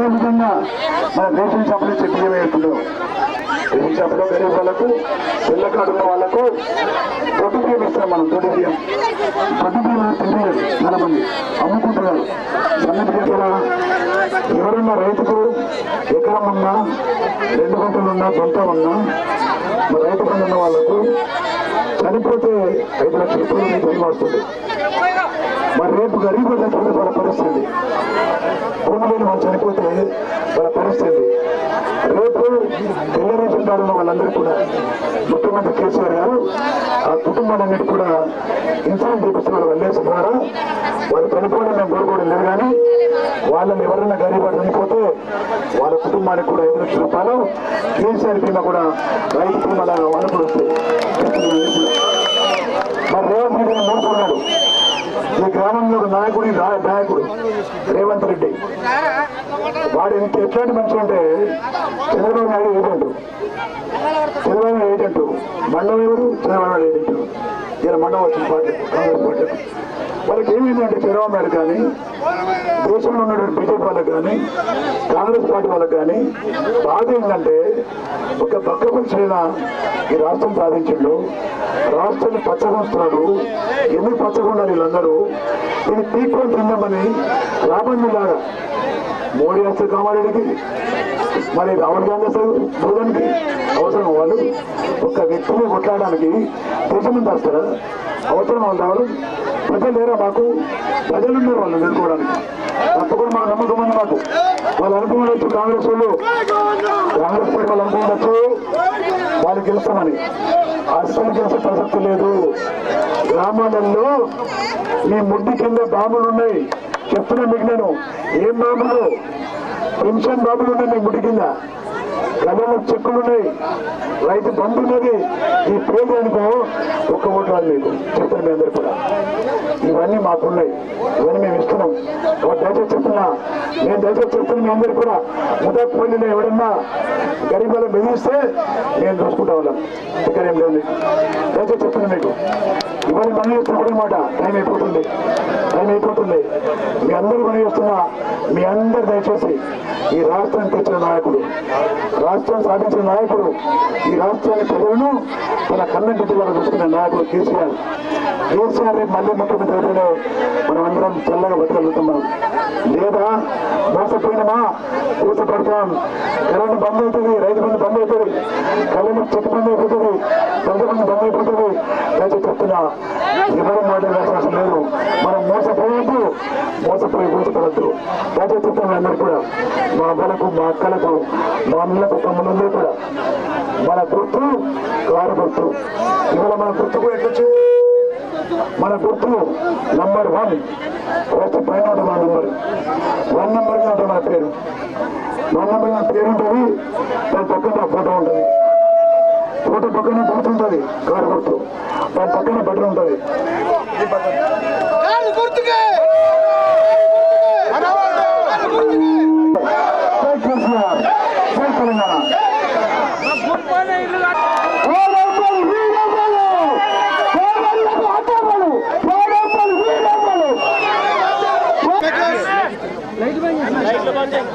అదే విధంగా మన రేషన్ షాపులు ఇచ్చే బియ్యం వేస్తున్నాం రేషన్ షాపులో గరీబ్ వాళ్ళకు పిల్ల కార్డు ఉన్న వాళ్ళకు దొడ్డు బియ్యం ఇస్తాం మనం దొడ్డు బియ్యం. దొడ్డు బియ్యం తింటలేదు చాలా మంది అమ్ముకుంటున్నారు. సన్న బియ్యం ఎవరన్నా రైతుకు ఎకరం ఉన్నా రెండు గుంటలు ఉన్నా సొంత ఉన్నా మరి రైతు పని ఉన్న వాళ్ళకు చనిపోతే ఐదు లక్షల రూపాయలు జన్మ వస్తుంది. మరి రేపు గరీబ్ చచ్చిపోతే వాళ్ళ పరిస్థితి. భూమి లేని వాళ్ళు చనిపోతే వాళ్ళ పరిస్థితి రేపు తెల్ల రేషన్ కార్డు ఉన్న వాళ్ళందరూ కూడా ముఖ్యమంత్రి కేసీఆర్ గారు ఆ కుటుంబాలన్నిటి కూడా ఇన్సూరెన్స్ చేపిస్తున్నారు వల్లేసి ద్వారా వాళ్ళు చనిపోవడం మేము కోరుకోవడం లేదు కానీ వాళ్ళని ఎవరైనా గరీబ్ చనిపోతే వాళ్ళ కుటుంబానికి కూడా ఐదు లక్షల రూపాయలు కేసీఆర్ బీమా కూడా రైతు బీమా లాగా కూడా వస్తాయి. మరి రేవంత్ రెడ్డి మూడుకున్నాడు ఈ గ్రామంలో ఒక నాయకుడి నాయకుడు రేవంత్ రెడ్డి. వాడు ఇంత ఎట్లాంటి మనిషి అంటే చంద్రబాబు నాయుడు ఏజెంట్ చంద్రబాబు ఏజెంట్ మండలం ఎవరు? చంద్రబాబు ఏజెంట్ ఈయన మండలం వచ్చిన పార్టీ కాంగ్రెస్ పార్టీ. వాళ్ళకి ఏమైందంటే చంద్రబాబు నాయుడు కానీ దేశంలో ఉన్నటువంటి బీజేపీ వాళ్ళకి కానీ కాంగ్రెస్ పార్టీ వాళ్ళకి కానీ బాధ ఏంటంటే ఒక పక్క ఈ రాష్ట్రం సాధించిండు. రాష్ట్రాన్ని పచ్చగొస్తున్నాడు ఎందుకు పచ్చగొన్నారు వీళ్ళందరూ? ఇది పీక్కొని తిందామని రాబందులాగా మోడీ వస్తారు కామారెడ్డికి? మరి రాహుల్ గాంధీ వస్తారు భూదానికి అవసరం వాళ్ళు? ఒక వ్యక్తిని కొట్లాడడానికి దేశం నుంచి వస్తారా? అవసరం వాళ్ళు? రావడం ప్రజలు లేరా మాకు? ప్రజలు ఉన్నారు వాళ్ళు ఎదుర్కోవడానికి. తప్పకుండా మాకు నమ్మకం ఉంది మాకు. వాళ్ళు అనుకోవచ్చు కాంగ్రెస్ వాళ్ళు. కాంగ్రెస్ పార్టీ వాళ్ళు అనుకోవచ్చు వాళ్ళు గెలుస్తామని. అస్సలు గెలిచే ప్రసక్తి లేదు. గ్రామాలలో మీ ముడ్డి కింద బాంబులు ఉన్నాయి. చెప్తున్నా మీకు నేను. ఏం బాంబులు? పెన్షన్ బాంబులు ఉన్నాయి మీ ముడ్డి కింద. గలలో చెక్కులు ఉన్నాయి. రైతు బంధు ఉన్నది. ఈ పేరు అనుకో ఒక్క ఓటు రాదు మీకు. చెప్తాను మీ అందరు కూడా. ఇవన్నీ మాకున్నాయి. ఇవన్నీ మేము ఇస్తున్నాం. ఒక దయచేసి నేను దయచేసి మీ అందరు కూడా ముదపల్లిలో ఎవడన్నా గరీబాలు బెదిరిస్తే నేను చూసుకుంటా వాళ్ళం ఇక్కడ ఏం లేదు దయచేసి చెప్తున్నా మీకు. ఇవాళ పని చేస్తున్నప్పుడు అనమాట టైం అయిపోతుంది. టైం అయిపోతుంది. మీ అందరూ పని చేస్తున్నా మీ అందరు దయచేసి ఈ రాష్ట్రాన్ని తెచ్చిన నాయకుడు రాష్ట్రాన్ని సాధించిన నాయకుడు ఈ రాష్ట్రాన్ని ప్రజలను తన కన్న బిడ్డలను చూసుకునే నాయకుడు కేసీఆర్. కేసీఆర్ రేపు మళ్ళీ ముఖ్యమంత్రి అయితేనే మనం అందరం చల్లగా బతకగలుగుతున్నాం. లేదా మోసపోయినమా? కూసపడతాం కరెంట్ బంద్ అవుతుంది రైతు బంధు బంద్ అవుతుంది. కళ్యాణ చెట్టు బంద్ అయిపోతుంది ప్రజల బంధు బంద్ అయిపోతుంది. దయచేసి చెప్తున్నా ఎవరు మాట్లాడాల్సిన అవసరం లేదు. మనం మోసపోవద్దు మోసపోయి కూసపడద్దు దయచేసి చెప్తున్నా అందరూ కూడా మా అమ్మలకు మా అక్కలకు మా అమ్మలకు తమ్ముళ్ళందరూ కూడా. మన గుర్తు కారు గుర్తు. ఇవాళ మన గుర్తు కూడా మన గుర్తు నంబర్ వన్ ఫస్ట్ పైన ఉంటుంది మన నంబర్? వన్ నంబర్ ఉంటుంది నా పేరు. వన్ నంబర్ నా పేరు ఉంటుంది దాని పక్కన నా ఫోటో ఉంటుంది. ఫోటో పక్కన గుర్తు ఉంటుంది కారు గుర్తు. దాని పక్కన బట్టలు ఉంటుంది. లైట్ బంద్ చేసి